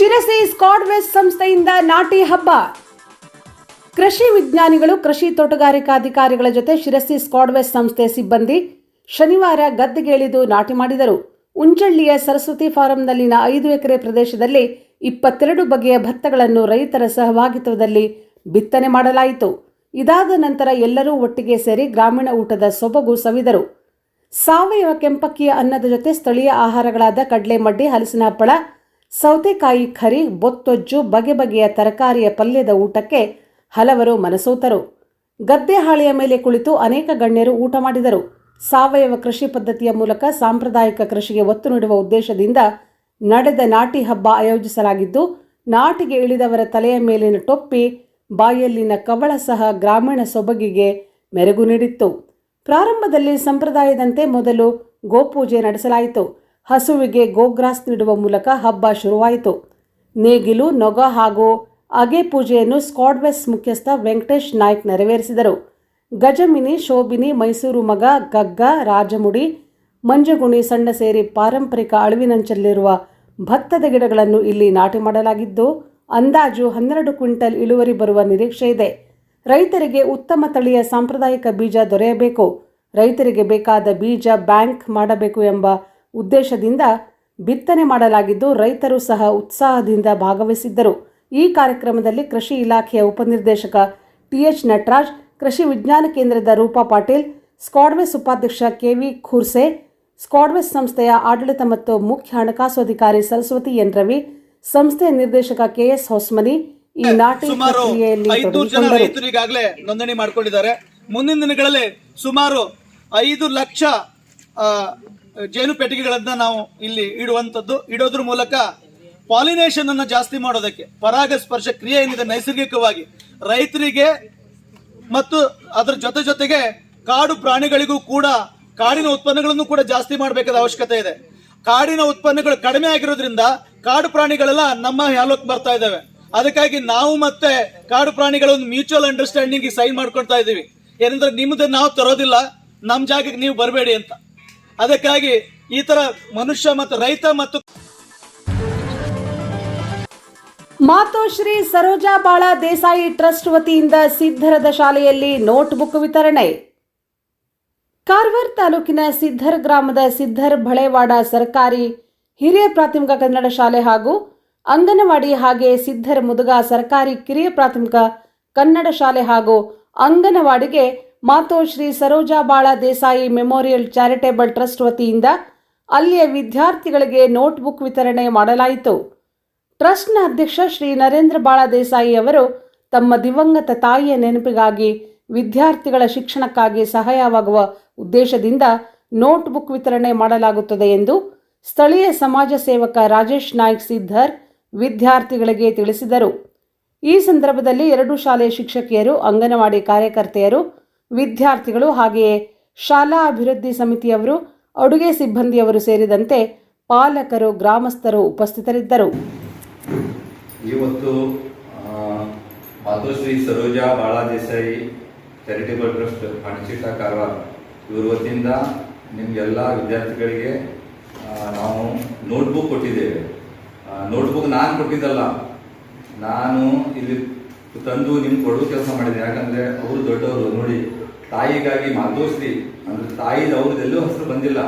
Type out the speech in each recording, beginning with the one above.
ಶಿರಸಿ ಸ್ಕಾಡ್ವೆಸ್ ಸಂಸ್ಥೆಯಿಂದ ನಾಟಿ ಹಬ್ಬ. ಕೃಷಿ ವಿಜ್ಞಾನಿಗಳು, ಕೃಷಿ ತೋಟಗಾರಿಕಾ ಅಧಿಕಾರಿಗಳ ಜೊತೆ ಶಿರಸಿ ಸ್ಕಾಡ್ವೆಸ್ ಸಂಸ್ಥೆ ಸಿಬ್ಬಂದಿ ಶನಿವಾರ ಗದ್ದೆಗಿಳಿದು ನಾಟಿ ಮಾಡಿದರು. ಉಂಚಳ್ಳಿಯ ಸರಸ್ವತಿ ಫಾರಂನಲ್ಲಿನ ಐದು ಎಕರೆ ಪ್ರದೇಶದಲ್ಲಿ ಇಪ್ಪತ್ತೆರಡು ಬಗೆಯ ಭತ್ತಗಳನ್ನು ರೈತರ ಸಹಭಾಗಿತ್ವದಲ್ಲಿ ಬಿತ್ತನೆ ಮಾಡಲಾಯಿತು. ಇದಾದ ನಂತರ ಎಲ್ಲರೂ ಒಟ್ಟಿಗೆ ಸೇರಿ ಗ್ರಾಮೀಣ ಊಟದ ಸೊಬಗು ಸವಿದರು. ಸಾವಯವ ಕೆಂಪಕ್ಕಿಯ ಅನ್ನದ ಜೊತೆ ಸ್ಥಳೀಯ ಆಹಾರಗಳಾದ ಕಡಲೆ ಮಡ್ಡಿ ಹಲಸಿನ ಹಪ್ಪಳ ಸೌತೆಕಾಯಿ ಖರಿ ಬೊತ್ತೊಜ್ಜು, ಬಗೆ ಬಗೆಯ ತರಕಾರಿಯ ಪಲ್ಯದ ಊಟಕ್ಕೆ ಹಲವರು ಮನಸೋತರು. ಗದ್ದೆ ಹಾಳೆಯ ಮೇಲೆ ಕುಳಿತು ಅನೇಕ ಗಣ್ಯರು ಊಟ ಮಾಡಿದರು. ಸಾವಯವ ಕೃಷಿ ಪದ್ಧತಿಯ ಮೂಲಕ ಸಾಂಪ್ರದಾಯಿಕ ಕೃಷಿಗೆ ಒತ್ತು ನೀಡುವ ಉದ್ದೇಶದಿಂದ ನಡೆದ ನಾಟಿ ಹಬ್ಬ ಆಯೋಜಿಸಲಾಗಿದ್ದು, ನಾಟಿಗೆ ಇಳಿದವರ ತಲೆಯ ಮೇಲಿನ ಟೊಪ್ಪಿ ಬಾಯಲ್ಲಿನ ಕವಳ ಸಹ ಗ್ರಾಮೀಣ ಸೊಬಗಿಗೆ ಮೆರುಗು ನೀಡಿತ್ತು. ಪ್ರಾರಂಭದಲ್ಲಿ ಸಂಪ್ರದಾಯದಂತೆ ಮೊದಲು ಗೋಪೂಜೆ ನಡೆಸಲಾಯಿತು. ಹಸುವಿಗೆ ಗೋಗ್ರಾಸ್ ನೀಡುವ ಮೂಲಕ ಹಬ್ಬ ಶುರುವಾಯಿತು. ನೇಗಿಲು, ನೊಗ ಹಾಗೂ ಅಗೆ ಪೂಜೆಯನ್ನು ಸ್ಕಾಡ್ವೆಸ್ ಮುಖ್ಯಸ್ಥ ವೆಂಕಟೇಶ್ ನಾಯ್ಕ್ ನೆರವೇರಿಸಿದರು. ಗಜಮಿನಿ, ಶೋಭಿನಿ, ಮೈಸೂರು ಮಗ ಗಗ್ಗ, ರಾಜಮುಡಿ, ಮಂಜುಗುಣಿ ಸಣ್ಣ ಸೇರಿ ಪಾರಂಪರಿಕ ಅಳಿವಿನಂಚಲ್ಲಿರುವ ಭತ್ತದ ಗಿಡಗಳನ್ನು ಇಲ್ಲಿ ನಾಟಿ ಮಾಡಲಾಗಿದ್ದು, ಅಂದಾಜು ಹನ್ನೆರಡು ಕ್ವಿಂಟಲ್ ಇಳುವರಿ ಬರುವ ನಿರೀಕ್ಷೆ ಇದೆ. ರೈತರಿಗೆ ಉತ್ತಮ ತಳಿಯ ಸಾಂಪ್ರದಾಯಿಕ ಬೀಜ ದೊರೆಯಬೇಕು. ರೈತರಿಗೆ ಬೇಕಾದ ಬೀಜ ಬ್ಯಾಂಕ್ ಮಾಡಬೇಕು ಎಂಬ ಉದ್ದೇಶದಿಂದ ಬಿತ್ತನೆ ಮಾಡಲಾಗಿದ್ದು ರೈತರು ಸಹ ಉತ್ಸಾಹದಿಂದ ಭಾಗವಹಿಸಿದ್ದರು. ಈ ಕಾರ್ಯಕ್ರಮದಲ್ಲಿ ಕೃಷಿ ಇಲಾಖೆಯ ಉಪನಿರ್ದೇಶಕ ಟಿಎಚ್ ನಟರಾಜ್ ಕೃಷಿ ವಿಜ್ಞಾನ ಕೇಂದ್ರದ ರೂಪಾ ಪಾಟೀಲ್ ಸ್ಕಾಡ್ವೆಸ್ ಉಪಾಧ್ಯಕ್ಷ ಕೆವಿ ಖುರ್ಸೆ ಸ್ಕಾಡ್ವೆಸ್ ಸಂಸ್ಥೆಯ ಆಡಳಿತ ಮತ್ತು ಮುಖ್ಯ ಹಣಕಾಸು ಅಧಿಕಾರಿ ಸರಸ್ವತಿ ಎನ್ ರವಿ ಸಂಸ್ಥೆಯ ನಿರ್ದೇಶಕ ಕೆಎಸ್ ಹೊಸ್ಮನಿ ಈ ನಾಟಿ ಪ್ರಕ್ರಿಯೆಯಲ್ಲಿ ಈಗಾಗಲೇ ನೋಂದಣಿ ಮಾಡಿಕೊಂಡಿದ್ದಾರೆ. ಮುಂದಿನ ದಿನಗಳಲ್ಲಿ ಸುಮಾರು ಐದು ಲಕ್ಷ ಜೇನು ಪೆಟ್ಟಿಗೆಗಳನ್ನ ನಾವು ಇಲ್ಲಿ ಇಡುವಂತದ್ದು ಇಡೋದ್ರ ಮೂಲಕ ಪಾಲಿನೇಷನ್ ಅನ್ನು ಜಾಸ್ತಿ ಮಾಡೋದಕ್ಕೆ ಪರಾಗಸ್ಪರ್ಶ ಕ್ರಿಯೆ ಏನಿದೆ ನೈಸರ್ಗಿಕವಾಗಿ, ರೈತರಿಗೆ ಮತ್ತು ಅದರ ಜೊತೆ ಜೊತೆಗೆ ಕಾಡು ಪ್ರಾಣಿಗಳಿಗೂ ಕೂಡ ಕಾಡಿನ ಉತ್ಪನ್ನಗಳನ್ನು ಕೂಡ ಜಾಸ್ತಿ ಮಾಡಬೇಕಾದ ಅವಶ್ಯಕತೆ ಇದೆ. ಕಾಡಿನ ಉತ್ಪನ್ನಗಳು ಕಡಿಮೆ ಆಗಿರೋದ್ರಿಂದ ಕಾಡು ಪ್ರಾಣಿಗಳೆಲ್ಲ ನಮ್ಮ ಹ್ಯಾಲೋಕ್ ಬರ್ತಾ ಇದ್ದಾವೆ. ಅದಕ್ಕಾಗಿ ನಾವು ಮತ್ತೆ ಕಾಡು ಪ್ರಾಣಿಗಳ ಒಂದು ಮ್ಯೂಚುವಲ್ ಅಂಡರ್ಸ್ಟ್ಯಾಂಡಿಂಗ್ ಸೈನ್ ಮಾಡ್ಕೊಳ್ತಾ ಇದ್ದೀವಿ. ಏನಂದ್ರೆ ನಿಮ್ಮದು ನಾವು ತರೋದಿಲ್ಲ ನಮ್ಮ ಜಾಗಕ್ಕೆ ನೀವು ಬರಬೇಡಿ ಅಂತ. ಅದಕ್ಕಾಗಿ ಈ ತರ ಮನುಷ್ಯ ಮತ್ತು ರೈತ ಮತ್ತು ಮಾತೋಶ್ರೀ ಸರೋಜಾ ಬಾಳ ದೇಸಾಯಿ ಟ್ರಸ್ಟ್ ವತಿಯಿಂದ ಸಿದ್ಧರದ ಶಾಲೆಯಲ್ಲಿ ನೋಟ್ಬುಕ್ ವಿತರಣೆ. ಕಾರವಾರ ತಾಲೂಕಿನ ಸಿದ್ಧರ್ ಗ್ರಾಮದ ಸಿದ್ಧರ್ ಬಳೆವಾಡ ಸರ್ಕಾರಿ ಹಿರಿಯ ಪ್ರಾಥಮಿಕ ಕನ್ನಡ ಶಾಲೆ ಹಾಗೂ ಅಂಗನವಾಡಿ ಹಾಗೆ ಸಿದ್ಧರ್ ಮುದುಗ ಸರ್ಕಾರಿ ಕಿರಿಯ ಪ್ರಾಥಮಿಕ ಕನ್ನಡ ಶಾಲೆ ಹಾಗೂ ಅಂಗನವಾಡಿಗೆ Matoshri Saroja Bala Desai memorial charitable trust ವತಿಯಿಂದ ಅಲ್ಲಿಯ ವಿದ್ಯಾರ್ಥಿಗಳಿಗೆ ನೋಟ್ಬುಕ್ ವಿತರಣೆ ಮಾಡಲಾಯಿತು. ಟ್ರಸ್ಟ್ನ ಅಧ್ಯಕ್ಷ ಶ್ರೀ ನರೇಂದ್ರ ಬಾಳ ದೇಸಾಯಿ ಅವರು ತಮ್ಮ ದಿವಂಗತ ತಾಯಿಯ ನೆನಪಿಗಾಗಿ ವಿದ್ಯಾರ್ಥಿಗಳ ಶಿಕ್ಷಣಕ್ಕಾಗಿ ಸಹಾಯವಾಗುವ ಉದ್ದೇಶದಿಂದ ನೋಟ್ಬುಕ್ ವಿತರಣೆ ಮಾಡಲಾಗುತ್ತದೆ ಎಂದು ಸ್ಥಳೀಯ ಸಮಾಜ ಸೇವಕ ರಾಜೇಶ್ ನಾಯ್ಕ್ ಸಿದ್ಧರ್ ವಿದ್ಯಾರ್ಥಿಗಳಿಗೆ ತಿಳಿಸಿದರು. ಈ ಸಂದರ್ಭದಲ್ಲಿ ಎರಡು ಶಾಲೆಯ ಶಿಕ್ಷಕಿಯರು, ಅಂಗನವಾಡಿ ಕಾರ್ಯಕರ್ತೆಯರು ವಿದ್ಯಾರ್ಥಿಗಳು ಹಾಗೆಯೇ ಶಾಲಾ ಅಭಿವೃದ್ಧಿ ಸಮಿತಿಯವರು, ಅಡುಗೆ ಸಿಬ್ಬಂದಿಯವರು ಸೇರಿದಂತೆ ಪಾಲಕರು, ಗ್ರಾಮಸ್ಥರು ಉಪಸ್ಥಿತರಿದ್ದರು. ಇವತ್ತು ಮಾತೃಶ್ರೀ ಸರೋಜಾ ಬಾಳ ದೇಸಾಯಿ ಚಾರಿಟೇಬಲ್ ಟ್ರಸ್ಟ್ ಅಣಚಿಟ ಕಾರವಾರ. ಇವ್ರ ವತಿಯಿಂದ ನಿಮಗೆಲ್ಲ ವಿದ್ಯಾರ್ಥಿಗಳಿಗೆ ನಾವು ನೋಟ್ಬುಕ್ ಕೊಟ್ಟಿದ್ದೇವೆ. ನೋಟ್ಬುಕ್ ನಾನು ಕೊಟ್ಟಿದ್ದಲ್ಲ. ನಾನು ಇಲ್ಲಿ ತಂದು ನಿಮ್ಗೆ ಕೊಡೋ ಕೆಲಸ ಮಾಡಿದೆ ಯಾಕಂದರೆ ಅವರು ದೊಡ್ಡವರು, ನೋಡಿ. ತಾಯಿಗಾಗಿ ಮಾತೋಶ್ರೀ ಅಂದ್ರೆ ತಾಯಿ ಅವ್ರದ್ದು ಎಲ್ಲೂ ಹೆಸರು ಬಂದಿಲ್ಲ.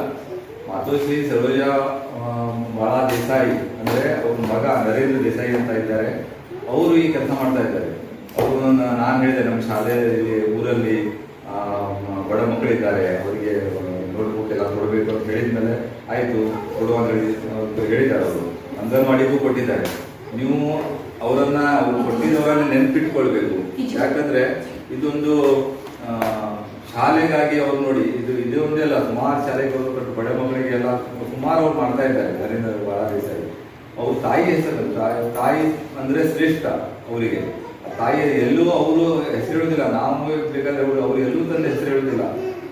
ಮಾತೋಶ್ರೀ ಸರೋಜ ಬಾಳ ದೇಸಾಯಿ ಅಂದ್ರೆ ಅವ್ರ ಮಗ ನರೇಂದ್ರ ದೇಸಾಯಿ ಅಂತ ಇದ್ದಾರೆ. ಅವರು ಈ ಕೆಲಸ ಮಾಡ್ತಾ ಇದ್ದಾರೆ. ಅವರು ನಾನು ಹೇಳಿದೆ ನಮ್ಮ ಶಾಲೆಯಲ್ಲಿ ಊರಲ್ಲಿ ಬಡ ಮಕ್ಕಳಿದ್ದಾರೆ. ಅವರಿಗೆ ನೋಟ್ಬುಕ್ ಎಲ್ಲ ಕೊಡಬೇಕು ಅಂತ ಹೇಳಿದ್ಮೇಲೆ ಆಯ್ತು ಕೊಡುವ ಅಂತ ಹೇಳಿ ಅವ್ರು ಹೇಳಿದ್ದಾರೆ ಅವರು. ಅಂಗನವಾಡಿಗೂ ಕೊಟ್ಟಿದ್ದಾರೆ. ನೀವು ಅವರನ್ನ ಅವ್ರು ಕೊಟ್ಟಿದ್ದವರನ್ನ ನೆನ್ಪಿಟ್ಕೊಳ್ಬೇಕು. ಯಾಕಂದ್ರೆ ಇದೊಂದು ಶಾಲೆಗಾಗಿ ಅವ್ರು ನೋಡಿ, ಇದು ಇದೇ ಒಂದೇ ಅಲ್ಲ, ಸುಮಾರು ಶಾಲೆಗಳು ಕೊಟ್ಟು ಬಡ ಮಕ್ಕಳಿಗೆಲ್ಲ ಸುಮಾರು ಅವ್ರು ಮಾಡ್ತಾ ಇದ್ದಾರೆ, ನರೇಂದ್ರ ಬಹಳ ದೇಸಾಯಿ ಅವ್ರ ತಾಯಿ ಹೆಸರು, ತಾಯಿ- ಅಂದ್ರೆ ಶ್ರೇಷ್ಠ ಅವರಿಗೆ. ತಾಯಿ ಎಲ್ಲೂ ಅವರು ಹೆಸರು ಹೇಳುದಿಲ್ಲ, ನಾವು ಬೇಕಾದ್ರೆ ಅವರು, ಅವ್ರು ಎಲ್ಲೂ ತಂದೆ ಹೆಸರು ಹೇಳುದಿಲ್ಲ.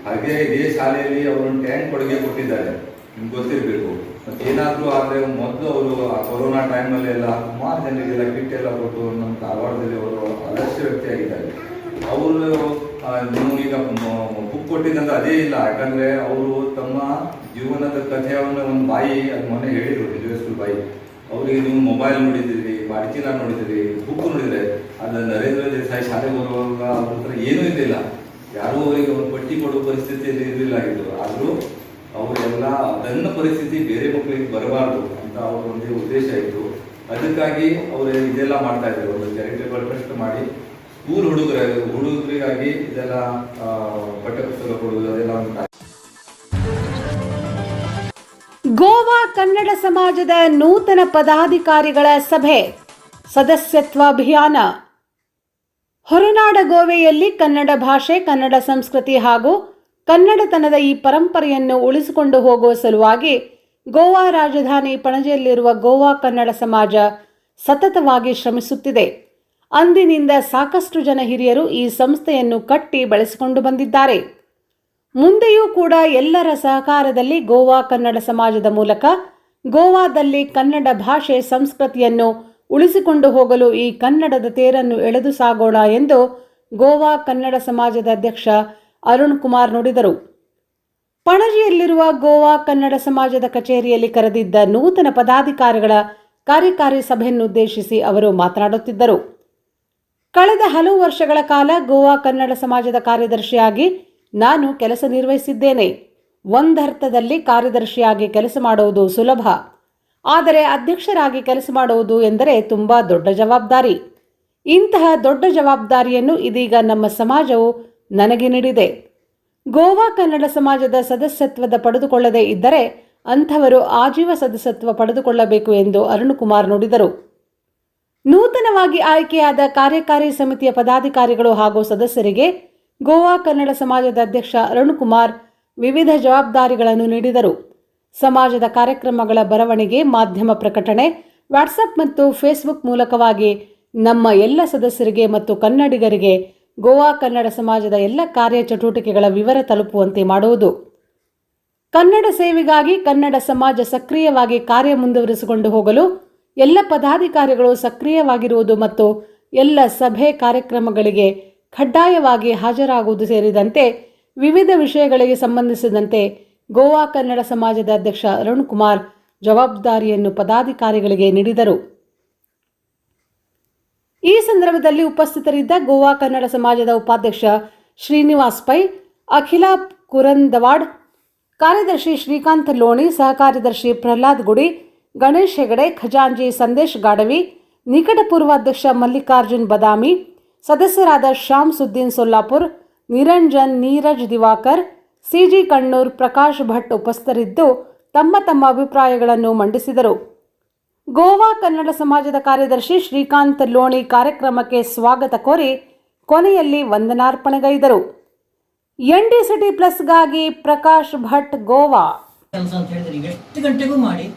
ಹಾಗೆ ಇದೇ ಶಾಲೆಯಲ್ಲಿ ಅವರೊಂದು ಟ್ಯಾಂಕ್ ಕೊಡುಗೆ ಕೊಟ್ಟಿದ್ದಾರೆ. ನಿಮ್ಗೆ ಗೊತ್ತಿರಬೇಕು. ಮತ್ತೆ ಏನಾದ್ರು ಆದ್ರೆ ಮೊದಲು ಅವರು ಆ ಕೊರೋನಾ ಟೈಮಲ್ಲಿ ಎಲ್ಲ ಸುಮಾರು ಜನರಿಗೆಲ್ಲ ಕಿಟ್ ಎಲ್ಲ ಕೊಟ್ಟು ನಮ್ಮ ಧಾರವಾಡದಲ್ಲಿ ಅವರು ಅದರ್ಶ ವ್ಯಕ್ತಿಯಾಗಿದ್ದಾರೆ ಅವರು ನೀವು ಈಗ ಬುಕ್ ಕೊಟ್ಟಿದ್ದಂತ ಅದೇ ಇಲ್ಲ. ಯಾಕಂದ್ರೆ ಅವರು ತಮ್ಮ ಜೀವನದ ಕಥೆಯನ್ನು ಒಂದು ಬಾಯಿ, ಅದು ಮೊನ್ನೆ ಹೇಳಿದ್ರು ನಿಜವೇಶ್ವರ ಬಾಯಿ. ಅವರಿಗೆ ನೀವು ಮೊಬೈಲ್ ನೋಡಿದಿರಿ ಬಾಡಿಚೀಲ ನೋಡಿದಿರಿ ಬುಕ್ ನೋಡಿದ್ರೆ ಅದು ನರೇಂದ್ರ ದೇಸಾಯಿ ಶಾಲೆಗೆ ಬರುವಾಗ ಅವ್ರ ಹತ್ರ ಏನೂ ಇರಲಿಲ್ಲ. ಯಾರೂ ಅವರಿಗೆ ಒಂದು ಪಟ್ಟಿ ಕೊಡುವ ಪರಿಸ್ಥಿತಿಯಲ್ಲಿ ಇರಲಿಲ್ಲ ಆಗಿತ್ತು ಆದರೂ ಅವರೆಲ್ಲ ಅದನ್ನ ಪರಿಸ್ಥಿತಿ ಬೇರೆ ಮಕ್ಕಳಿಗೆ ಬರಬಾರ್ದು ಅಂತ ಅವ್ರ ಒಂದು ಉದ್ದೇಶ ಇತ್ತು. ಅದಕ್ಕಾಗಿ ಅವರು ಇದೆಲ್ಲ ಮಾಡ್ತಾ ಇದ್ದಾರೆ ಒಂದು ಚಾರಿಟೇಬಲ್ ಟ್ರಸ್ಟ್ ಮಾಡಿ ಸ್ಕೂಲ್ ಹುಡುಗರ, ಹುಡುಗರಿಗಾಗಿ ಇದೆಲ್ಲ ಬಟ್ಟೆ ಪಠ್ಯಪುಸ್ತಕ ಕೊಡುವುದು ಅದೆಲ್ಲ ಗೋವಾ ಕನ್ನಡ ಸಮಾಜದ ನೂತನ ಪದಾಧಿಕಾರಿಗಳ ಸಭೆ ಸದಸ್ಯತ್ವ ಅಭಿಯಾನ ಹೊರನಾಡ ಗೋವೆಯಲ್ಲಿ ಕನ್ನಡ ಭಾಷೆ, ಕನ್ನಡ ಸಂಸ್ಕೃತಿ ಹಾಗೂ ಕನ್ನಡತನದ ಈ ಪರಂಪರೆಯನ್ನು ಉಳಿಸಿಕೊಂಡು ಹೋಗುವ ಸಲುವಾಗಿ ಗೋವಾ ರಾಜಧಾನಿ ಪಣಜಿಯಲ್ಲಿರುವ ಗೋವಾ ಕನ್ನಡ ಸಮಾಜ ಸತತವಾಗಿ ಶ್ರಮಿಸುತ್ತಿದೆ. ಅಂದಿನಿಂದ ಸಾಕಷ್ಟು ಜನ ಹಿರಿಯರು ಈ ಸಂಸ್ಥೆಯನ್ನು ಕಟ್ಟಿ ಬಳಸಿಕೊಂಡು ಬಂದಿದ್ದಾರೆ. ಮುಂದೆಯೂ ಕೂಡ ಎಲ್ಲರ ಸಹಕಾರದಲ್ಲಿ ಗೋವಾ ಕನ್ನಡ ಸಮಾಜದ ಮೂಲಕ ಗೋವಾದಲ್ಲಿ ಕನ್ನಡ ಭಾಷೆ ಸಂಸ್ಕೃತಿಯನ್ನು ಉಳಿಸಿಕೊಂಡು ಹೋಗಲು ಈ ಕನ್ನಡದ ತೇರನ್ನು ಎಳೆದು ಸಾಗೋಣ ಎಂದು ಗೋವಾ ಕನ್ನಡ ಸಮಾಜದ ಅಧ್ಯಕ್ಷ ಅರುಣ್ ಕುಮಾರ್ ನುಡಿದರು. ಪಣಜಿಯಲ್ಲಿರುವ ಗೋವಾ ಕನ್ನಡ ಸಮಾಜದ ಕಚೇರಿಯಲ್ಲಿ ಕರೆದಿದ್ದ ನೂತನ ಪದಾಧಿಕಾರಿಗಳ ಕಾರ್ಯಕಾರಿ ಸಭೆಯನ್ನುದ್ದೇಶಿಸಿ ಅವರು ಮಾತನಾಡುತ್ತಿದ್ದರು. ಕಳೆದ ಹಲವು ವರ್ಷಗಳ ಕಾಲ ಗೋವಾ ಕನ್ನಡ ಸಮಾಜದ ಕಾರ್ಯದರ್ಶಿಯಾಗಿ ನಾನು ಕೆಲಸ ನಿರ್ವಹಿಸಿದ್ದೇನೆ. ಒಂದರ್ಥದಲ್ಲಿ ಕಾರ್ಯದರ್ಶಿಯಾಗಿ ಕೆಲಸ ಮಾಡುವುದು ಸುಲಭ. ಆದರೆ ಅಧ್ಯಕ್ಷರಾಗಿ ಕೆಲಸ ಮಾಡುವುದು ಎಂದರೆ ತುಂಬ ದೊಡ್ಡ ಜವಾಬ್ದಾರಿ. ಇಂತಹ ದೊಡ್ಡ ಜವಾಬ್ದಾರಿಯನ್ನು ಇದೀಗ ನಮ್ಮ ಸಮಾಜವು ನನಗೆ ನೀಡಿದೆ. ಗೋವಾ ಕನ್ನಡ ಸಮಾಜದ ಸದಸ್ಯತ್ವದ ಪಡೆದುಕೊಳ್ಳದೇ ಇದ್ದರೆ ಅಂಥವರು ಆಜೀವ ಸದಸ್ಯತ್ವ ಪಡೆದುಕೊಳ್ಳಬೇಕು ಎಂದು ಅರುಣ್ ಕುಮಾರ್ ನುಡಿದರು. ನೂತನವಾಗಿ ಆಯ್ಕೆಯಾದ ಕಾರ್ಯಕಾರಿ ಸಮಿತಿಯ ಪದಾಧಿಕಾರಿಗಳು ಹಾಗೂ ಸದಸ್ಯರಿಗೆ ಗೋವಾ ಕನ್ನಡ ಸಮಾಜದ ಅಧ್ಯಕ್ಷ ಅರುಣ್ ಕುಮಾರ್ ವಿವಿಧ ಜವಾಬ್ದಾರಿಗಳನ್ನು ನೀಡಿದರು. ಸಮಾಜದ ಕಾರ್ಯಕ್ರಮಗಳ ಬರವಣಿಗೆ, ಮಾಧ್ಯಮ ಪ್ರಕಟಣೆ ವಾಟ್ಸಪ್ ಮತ್ತು ಫೇಸ್ಬುಕ್ ಮೂಲಕವಾಗಿ ನಮ್ಮ ಎಲ್ಲ ಸದಸ್ಯರಿಗೆ ಮತ್ತು ಕನ್ನಡಿಗರಿಗೆ ಗೋವಾ ಕನ್ನಡ ಸಮಾಜದ ಎಲ್ಲ ಕಾರ್ಯಚಟುವಟಿಕೆಗಳ ವಿವರ ತಲುಪುವಂತೆ ಮಾಡುವುದು. ಕನ್ನಡ ಸೇವೆಗಾಗಿ ಕನ್ನಡ ಸಮಾಜ ಸಕ್ರಿಯವಾಗಿ ಕಾರ್ಯ ಮುಂದುವರಿಸಿಕೊಂಡು ಹೋಗಲು ಎಲ್ಲ ಪದಾಧಿಕಾರಿಗಳು ಸಕ್ರಿಯವಾಗಿರುವುದು ಮತ್ತು ಎಲ್ಲ ಸಭೆ ಕಾರ್ಯಕ್ರಮಗಳಿಗೆ ಕಡ್ಡಾಯವಾಗಿ ಹಾಜರಾಗುವುದು ಸೇರಿದಂತೆ ವಿವಿಧ ವಿಷಯಗಳಿಗೆ ಸಂಬಂಧಿಸಿದಂತೆ ಗೋವಾ ಕನ್ನಡ ಸಮಾಜದ ಅಧ್ಯಕ್ಷ ಅರುಣ್ ಕುಮಾರ್ ಜವಾಬ್ದಾರಿಯನ್ನು ಪದಾಧಿಕಾರಿಗಳಿಗೆ ನೀಡಿದರು. ಈ ಸಂದರ್ಭದಲ್ಲಿ ಉಪಸ್ಥಿತರಿದ್ದ ಗೋವಾ ಕನ್ನಡ ಸಮಾಜದ ಉಪಾಧ್ಯಕ್ಷ ಶ್ರೀನಿವಾಸ್ ಪೈ, ಅಖಿಲ ಕುರಂದವಾಡ್ ಕಾರ್ಯದರ್ಶಿ ಶ್ರೀಕಾಂತ್ ಲೋಣಿ, ಸಹಕಾರ್ಯದರ್ಶಿ ಪ್ರಹ್ಲಾದ್ ಗುಡಿ ಗಣೇಶ್ ಹೆಗಡೆ, ಖಜಾಂಜಿ ಸಂದೇಶ್ ಗಾಡವಿ ನಿಕಟಪೂರ್ವ ಅಧ್ಯಕ್ಷ ಮಲ್ಲಿಕಾರ್ಜುನ್ ಬದಾಮಿ, ಸದಸ್ಯರಾದ ಶ್ಯಾಮ್ ಸುದ್ದೀನ್ ಸೊಲ್ಲಾಪುರ್, ನಿರಂಜನ್ ನೀರಜ್ ದಿವಾಕರ್, ಸಿಜಿ ಕಣ್ಣೂರ್ ಪ್ರಕಾಶ್ ಭಟ್ ಉಪಸ್ಥರಿದ್ದು ತಮ್ಮ ತಮ್ಮ ಅಭಿಪ್ರಾಯಗಳನ್ನು ಮಂಡಿಸಿದರು. ಗೋವಾ ಕನ್ನಡ ಸಮಾಜದ ಕಾರ್ಯದರ್ಶಿ ಶ್ರೀಕಾಂತ್ ಲೋಣಿ ಕಾರ್ಯಕ್ರಮಕ್ಕೆ ಸ್ವಾಗತ ಕೋರಿ ಕೊನೆಯಲ್ಲಿ ವಂದನಾರ್ಪಣೆಗೈದರು. ಎನ್ ಡಿ ಸಿಟಿ ಪ್ಲಸ್ಗಾಗಿ ಪ್ರಕಾಶ್ ಭಟ್ ಗೋವಾ. ಅಂತ ಹೇಳಿದ್ರೆ ಎಷ್ಟು ಗಂಟೆಗೂ ಮಾಡಿ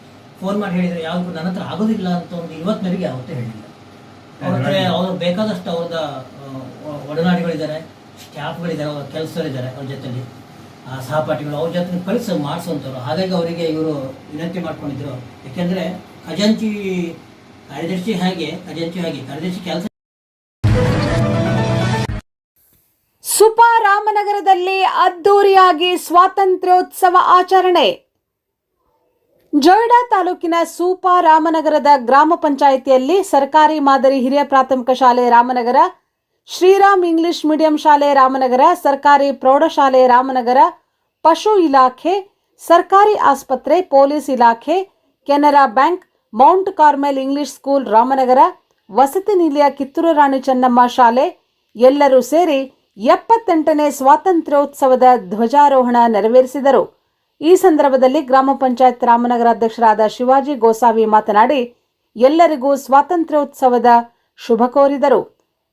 ಫೋನ್ ಮಾಡಿ ಹೇಳಿದ್ರೆ ಯಾವುದು ನನ್ನ ಹತ್ರ ಆಗೋದಿಲ್ಲ ಅಂತ ಒಂದು ಇವತ್ತಿನವರಿಗೆ ಯಾವತ್ತೂ ಹೇಳಿಲ್ಲ ಅವ್ರ ಹತ್ರ ಅವ್ರು ಬೇಕಾದಷ್ಟು ಅವ್ರದ ಒಡನಾಡಿಗಳಿದ್ದಾರೆ ಸ್ಟಾಫ್ಗಳಿದ್ದಾರೆ ಅವ್ರ ಕೆಲಸದಲ್ಲಿದ್ದಾರೆ ಅವ್ರ ಜೊತೆಲಿ. ಆ ಸಹಪಾಠಿಗಳು ಅವ್ರ ಜೊತೆ ಕಳಿಸಿ ಮಾಡಿಸುವಂಥವ್ರು ಹಾಗಾಗಿ ಅವರಿಗೆ ಇವರು ವಿನಂತಿ ಮಾಡ್ಕೊಂಡಿದ್ರು. ಯಾಕೆಂದ್ರೆ ಖಜಾಂಚಿ ಕಾರ್ಯದರ್ಶಿ ಹಾಗೆ ಖಜಾಂಚಿ ಹಾಗೆ ಕಾರ್ಯದರ್ಶಿ ಕೆಲಸ ಸುಪಾ ರಾಮನಗರದಲ್ಲಿ ಅದ್ದೂರಿಯಾಗಿ ಸ್ವಾತಂತ್ರ್ಯೋತ್ಸವ ಆಚರಣೆ. ಜೊಯ್ಡಾ ತಾಲೂಕಿನ ಸೂಪಾ ರಾಮನಗರದ ಗ್ರಾಮ ಪಂಚಾಯಿತಿಯಲ್ಲಿ ಸರ್ಕಾರಿ ಮಾದರಿ ಹಿರಿಯ ಪ್ರಾಥಮಿಕ ಶಾಲೆ ರಾಮನಗರ, ಶ್ರೀರಾಮ್ ಇಂಗ್ಲಿಷ್ ಮೀಡಿಯಂ ಶಾಲೆ ರಾಮನಗರ, ಸರ್ಕಾರಿ ಪ್ರೌಢಶಾಲೆ ರಾಮನಗರ, ಪಶು ಇಲಾಖೆ, ಸರ್ಕಾರಿ ಆಸ್ಪತ್ರೆ, ಪೊಲೀಸ್ ಇಲಾಖೆ, Canara bank, Mount Carmel English school Ramanagara, ವಸತಿ ನಿಲಯ ಕಿತ್ತೂರು ರಾಣಿ ಚೆನ್ನಮ್ಮ ಶಾಲೆ, ಎಲ್ಲರೂ ಸೇರಿ ಎಪ್ಪತ್ತೆಂಟನೇ ಸ್ವಾತಂತ್ರ್ಯೋತ್ಸವದ ಧ್ವಜಾರೋಹಣ ನೆರವೇರಿಸಿದರು. ಈ ಸಂದರ್ಭದಲ್ಲಿ ಗ್ರಾಮ ಪಂಚಾಯತ್ ರಾಮನಗರ ಅಧ್ಯಕ್ಷರಾದ ಶಿವಾಜಿ ಗೋಸಾವಿ ಮಾತನಾಡಿ ಎಲ್ಲರಿಗೂ ಸ್ವಾತಂತ್ರ್ಯೋತ್ಸವದ ಶುಭ ಕೋರಿದರು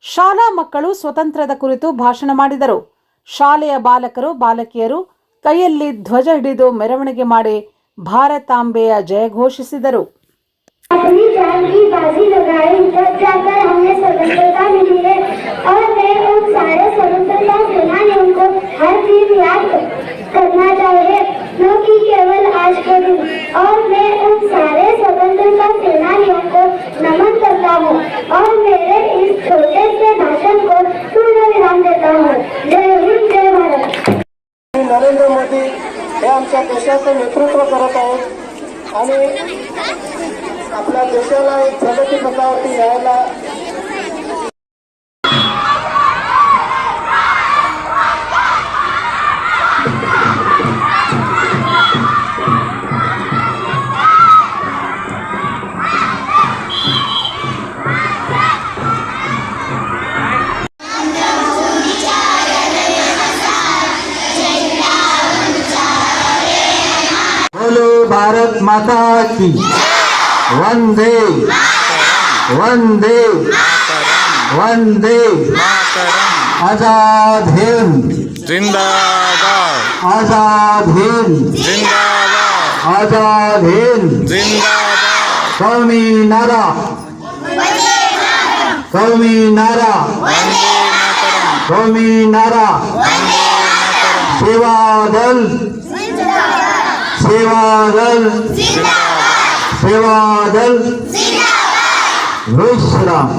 ಶಾಲಾ ಮಕ್ಕಳು ಸ್ವತಂತ್ರದ ಕುರಿತು ಭಾಷಣ ಮಾಡಿದರು ಶಾಲೆಯ ಬಾಲಕರು ಬಾಲಕಿಯರು ಕೈಯಲ್ಲಿ ಧ್ವಜ ಹಿಡಿದು ಮೆರವಣಿಗೆ ಮಾಡಿ ಭಾರತಾಂಬೆಯ ಜಯ ಘೋಷಿಸಿದರು अपनी जान की बाजी लगाई जब जाकर हमें स्वतंत्रता मिली है और मैं उन सारे स्वतंत्रता सेनानियों को हर दिन हूँ और मेरे इस छोटे से भाषण को पूर्ण विराम देता हूँ जय हिंद जय भारत. नरेंद्र मोदी हे आमच्या देशाचं नेतृत्व करत आहेत. आणि आपल्या देशाला एक प्रगती पथावरती न्यायला भारत माता की। वंदे। वंदे। वंदे। आज़ाद हिंद। जिंदाबाद। आज़ाद हिंद। जिंदाबाद। आज़ाद हिंद। जिंदाबाद। कौमी नारा। कौमी नारा। कौमी नारा। सेवा दल। సేవాదల్ సేవాదల్ విశ్రామ్